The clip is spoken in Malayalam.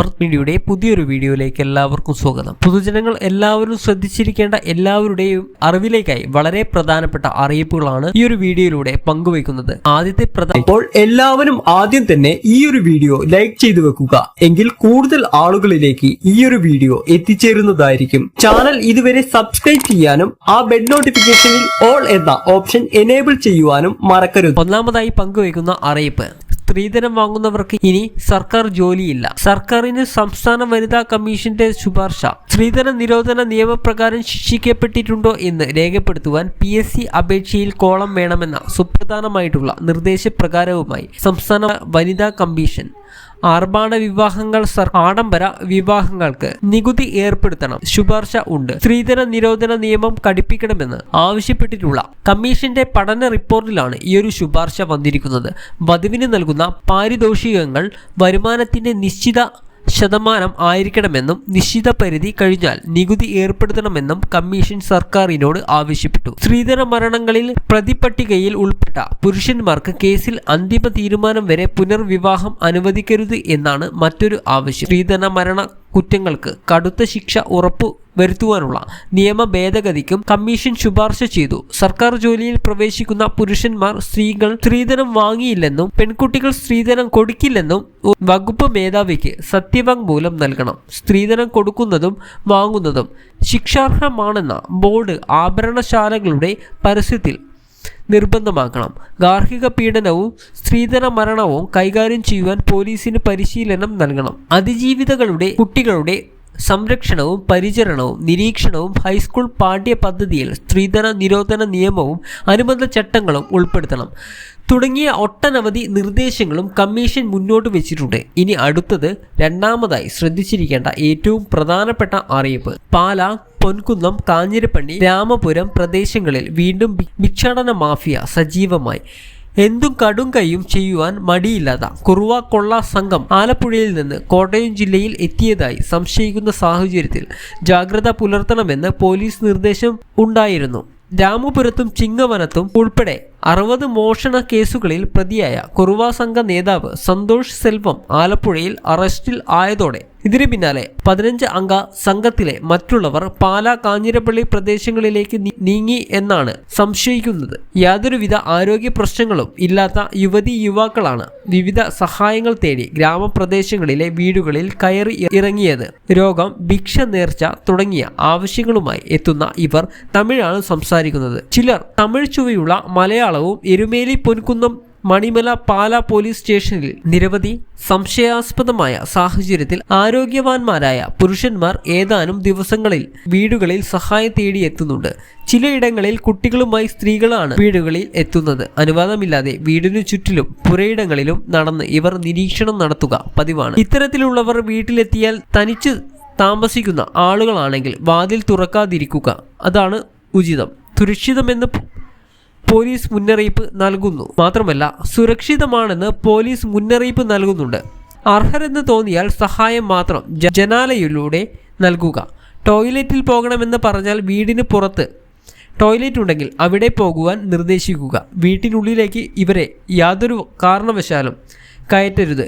അമൃത് മീഡിയയുടെ പുതിയൊരു വീഡിയോയിലേക്ക് എല്ലാവർക്കും സ്വാഗതം. പൊതുജനങ്ങൾ എല്ലാവരും ശ്രദ്ധിച്ചിരിക്കേണ്ട എല്ലാവരുടെയും അറിവിലേക്കായി വളരെ പ്രധാനപ്പെട്ട അറിയിപ്പുകളാണ് ഈ ഒരു വീഡിയോയിലൂടെ പങ്കുവയ്ക്കുന്നത്. ആദ്യത്തെ പ്രധാന അപ്പോൾ എല്ലാവരും ആദ്യം തന്നെ ഈ ഒരു വീഡിയോ ലൈക്ക് ചെയ്തു വെക്കുക. എങ്കിൽ കൂടുതൽ ആളുകളിലേക്ക് ഈ ഒരു വീഡിയോ എത്തിച്ചേരുന്നതായിരിക്കും. ചാനൽ ഇതുവരെ സബ്സ്ക്രൈബ് ചെയ്യാനും ആ ബെഡ് നോട്ടിഫിക്കേഷനിൽ ഓൾ എന്ന ഓപ്ഷൻ എനേബിൾ ചെയ്യുവാനും മറക്കരുത്. ഒന്നാമതായി പങ്കുവയ്ക്കുന്ന അറിയിപ്പ്. സ്ത്രീധനം വാങ്ങുന്നവർക്ക് ഇനി സർക്കാർ ജോലിയില്ല. സർക്കാരിന് സംസ്ഥാന വനിതാ കമ്മീഷന്റെ ശുപാർശ. സ്ത്രീധന നിരോധന നിയമപ്രകാരം ശിക്ഷിക്കപ്പെട്ടിട്ടുണ്ടോ എന്ന് രേഖപ്പെടുത്തുവാൻ പി എസ് സി അപേക്ഷയിൽ കോളം വേണമെന്ന സുപ്രധാനമായിട്ടുള്ള നിർദ്ദേശപ്രകാരവുമായി സംസ്ഥാന വനിതാ കമ്മീഷൻ ആർഭാട വിവാഹങ്ങൾ ആഡംബര വിവാഹങ്ങൾക്ക് നികുതി ഏർപ്പെടുത്തണം. ശുപാർശ ഉണ്ട്. സ്ത്രീധന നിരോധന നിയമം കടുപ്പിക്കണമെന്ന് ആവശ്യപ്പെട്ടിട്ടുള്ള കമ്മീഷന്റെ പഠന റിപ്പോർട്ടിലാണ് ഈ ഒരു ശുപാർശ വന്നിരിക്കുന്നത്. വധുവിന് നൽകുന്ന പാരിതോഷികങ്ങൾ വരുമാനത്തിന്റെ നിശ്ചിത ശതമാനം ആയിരിക്കണമെന്നും നിശ്ചിത പരിധി കഴിഞ്ഞാൽ നികുതി ഏർപ്പെടുത്തണമെന്നും കമ്മീഷൻ സർക്കാരിനോട് ആവശ്യപ്പെട്ടു. സ്ത്രീധന മരണങ്ങളിൽ പ്രതിപട്ടികയിൽ ഉൾപ്പെട്ട പുരുഷന്മാർക്ക് കേസിൽ അന്തിമ തീരുമാനം വരെ പുനർവിവാഹം അനുവദിക്കരുത് എന്നാണ് മറ്റൊരു ആവശ്യം. സ്ത്രീധന മരണ കുറ്റങ്ങൾക്ക് കടുത്ത ശിക്ഷ ഉറപ്പു വരുത്തുവാനുള്ള നിയമ ഭേദഗതിക്കും കമ്മീഷൻ ശുപാർശ ചെയ്തു. സർക്കാർ ജോലിയിൽ പ്രവേശിക്കുന്ന പുരുഷന്മാർ സ്ത്രീകൾ സ്ത്രീധനം വാങ്ങിയില്ലെന്നും പെൺകുട്ടികൾ സ്ത്രീധനം കൊടുക്കില്ലെന്നും വകുപ്പ് മേധാവിക്ക് സത്യവാങ്മൂലം നൽകണം. സ്ത്രീധനം കൊടുക്കുന്നതും വാങ്ങുന്നതും ശിക്ഷാർഹമാണെന്ന ബോർഡ് ആഭരണശാലകളുടെ പരസ്യത്തിൽ നിർബന്ധമാക്കണം. ഗാർഹിക പീഡനവും സ്ത്രീധന മരണവും കൈകാര്യം ചെയ്യുവാൻ പോലീസിന് പരിശീലനം നൽകണം. അതിജീവിതകളുടെ കുട്ടികളുടെ സംരക്ഷണവും പരിചരണവും നിരീക്ഷണവും ഹൈസ്കൂൾ പാഠ്യ പദ്ധതിയിൽ സ്ത്രീധന നിരോധന നിയമവും അനുബന്ധ ചട്ടങ്ങളും ഉൾപ്പെടുത്തണം. തുടങ്ങിയ ഒട്ടനവധി നിർദ്ദേശങ്ങളും കമ്മീഷൻ മുന്നോട്ട് വെച്ചിട്ടുണ്ട്. ഇനി അടുത്തത് രണ്ടാമതായി ശ്രദ്ധിച്ചിരിക്കേണ്ട ഏറ്റവും പ്രധാനപ്പെട്ട അറിയിപ്പ്. പാല പൊൻകുന്നം കാഞ്ഞിരപ്പള്ളി രാമപുരം പ്രദേശങ്ങളിൽ വീണ്ടും ഭിക്ഷാടന മാഫിയ സജീവമായി. എന്തും കടും കൈയും ചെയ്യുവാൻ മടിയില്ലാത്ത കുറുവ കൊള്ള സംഘം ആലപ്പുഴയിൽ നിന്ന് കോട്ടയം ജില്ലയിൽ എത്തിയതായി സംശയിക്കുന്ന സാഹചര്യത്തിൽ ജാഗ്രത പുലർത്തണമെന്ന് പോലീസ് നിർദ്ദേശം ഉണ്ടായിരുന്നു. രാമപുരത്തും ചിങ്ങവനത്തും ഉൾപ്പെടെ അറുപത് മോഷണ കേസുകളിൽ പ്രതിയായ കുറുവ സംഘ നേതാവ് സന്തോഷ് സെൽവം ആലപ്പുഴയിൽ അറസ്റ്റിൽ ആയതോടെ ഇതിനു പിന്നാലെ പതിനഞ്ച് അംഗ സംഘത്തിലെ മറ്റുള്ളവർ പാലാ കാഞ്ഞിരപ്പള്ളി പ്രദേശങ്ങളിലേക്ക് നീങ്ങി എന്നാണ് സംശയിക്കുന്നത്. യാതൊരുവിധ ആരോഗ്യ പ്രശ്നങ്ങളും ഇല്ലാത്ത യുവതി യുവാക്കളാണ് വിവിധ സഹായങ്ങൾ തേടി ഗ്രാമപ്രദേശങ്ങളിലെ വീടുകളിൽ കയറി ഇറങ്ങിയത്. രോഗം ഭിക്ഷ നേർച്ച തുടങ്ങിയ ആവശ്യങ്ങളുമായി എത്തുന്ന ഇവർ തമിഴാണ് സംസാരിക്കുന്നത്. ചിലർ തമിഴ് ചുവയുള്ള മലയാളവും എരുമേലി പൊൻകുന്നം മണിമല പാല പോലീസ് സ്റ്റേഷനിൽ നിരവധി സംശയാസ്പദമായ സാഹചര്യത്തിൽ ആരോഗ്യവാന്മാരായ പുരുഷന്മാർ ഏതാനും ദിവസങ്ങളിൽ വീടുകളിൽ സഹായം തേടി എത്തുന്നുണ്ട് ചിലയിടങ്ങളിൽ കുട്ടികളുമായി സ്ത്രീകളാണ് വീടുകളിൽ എത്തുന്നത്. അനുവാദമില്ലാതെ വീടിനു ചുറ്റിലും പുരയിടങ്ങളിലും നടന്ന് ഇവർ നിരീക്ഷണം നടത്തുക പതിവാണ്. ഇത്തരത്തിലുള്ളവർ വീട്ടിലെത്തിയാൽ തനിച്ച് താമസിക്കുന്ന ആളുകളാണെങ്കിൽ വാതിൽ തുറക്കാതിരിക്കുക. അതാണ് ഉചിതം. സുരക്ഷിതമെന്ന് പോലീസ് മുന്നറിയിപ്പ് നൽകുന്നു. മാത്രമല്ല സുരക്ഷിതമാണെന്ന് പോലീസ് മുന്നറിയിപ്പ് നൽകുന്നുണ്ട്. അർഹരെന്ന് തോന്നിയാൽ സഹായം മാത്രം ജനാലയിലൂടെ നൽകുക. ടോയ്ലറ്റിൽ പോകണമെന്ന് പറഞ്ഞാൽ വീടിന് പുറത്ത്. ടോയ്ലറ്റ് ഉണ്ടെങ്കിൽ അവിടെ പോകുവാൻ നിർദ്ദേശിക്കുക. വീട്ടിനുള്ളിലേക്ക് ഇവരെ യാതൊരു കാരണവശാലും കയറ്റരുത്.